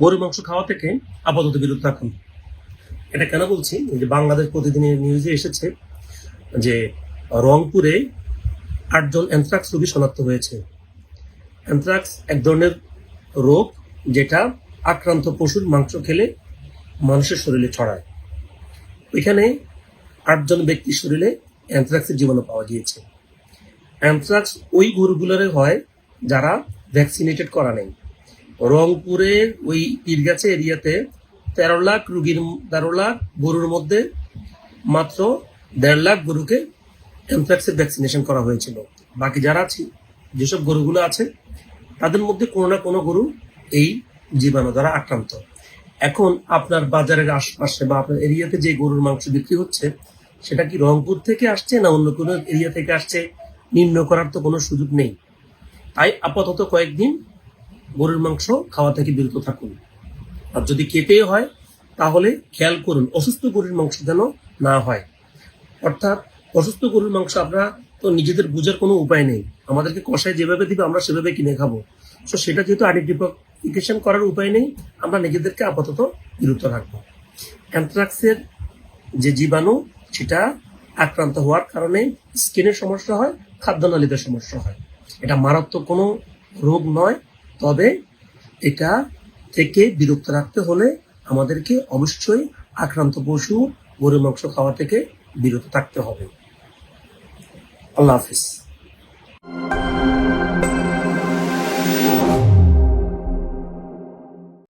গরুর মাংস খাওয়া থেকে আপাতত বিরত রাখুন এটা কেন বলছি? যে বাংলাদেশ প্রতিদিনের নিউজে এসেছে যে রংপুরে আটজন অ্যানথ্রাক্স রোগী শনাক্ত হয়েছে। অ্যানথ্রাক্স এক ধরনের রোগ যেটা আক্রান্ত পশুর মাংস খেলে মানুষের শরীরে ছড়ায়। ওইখানে আটজন ব্যক্তির শরীরে অ্যানথ্রাক্সের জীবাণু পাওয়া গিয়েছে। অ্যানথ্রাক্স ওই গরুগুলোরে হয় যারা ভ্যাকসিনেটেড করা নেই। রংপুরের ওই পীরগাছা এরিয়াতে তেরো লাখ রুগীর, তেরো লাখ গরুর মধ্যে মাত্র দেড় লাখ গরুকে অ্যানথ্রাক্সের ভ্যাকসিনেশন করা হয়েছিল। বাকি যারা আছে, যেসব গরুগুলো আছে, তাদের মধ্যে কোনো না কোনো গরু এই জীবাণু দ্বারা আক্রান্ত। এখন আপনার বাজারের আশপাশে বা আপনার এরিয়াতে যে গরুর মাংস বিক্রি হচ্ছে, সেটা কি রংপুর থেকে আসছে না অন্য কোনো এরিয়া থেকে আসছে? নির্ণয় করার তো কোনো সুযোগ নেই। তাই আপাতত কয়েকদিন গরুর মাংস খাওয়া থেকে বিরত থাকুন। আর যদি খেতেই হয়, তাহলে খেয়াল করুন অসুস্থ গরুর মাংস যেন না হয়। অর্থাৎ অসুস্থ গরুর মাংস আমরা তো নিজেদের বুঝার কোনো উপায় নেই। আমাদেরকে কষায় যেভাবে দিবে আমরা সেভাবে কিনে খাব। তো সেটা যেহেতু আইডেন্টিফিকেশন করার উপায় নেই, আমরা নিজেদেরকে আপাতত বিরত রাখব। অ্যানথ্রাক্সের যে জীবাণু, সেটা আক্রান্ত হওয়ার কারণে স্কিনের সমস্যা হয়, খাদ্যনালীতে সমস্যা হয়। এটা মারাত্মক কোনো রোগ নয়। তবে এটা থেকে বিরক্ত রাখতে হলে আমাদেরকে অবশ্যই আক্রান্ত পশু গরু মাংস খাওয়া থেকে বিরত থাকতে হবে। আল্লাহ হাফিজ।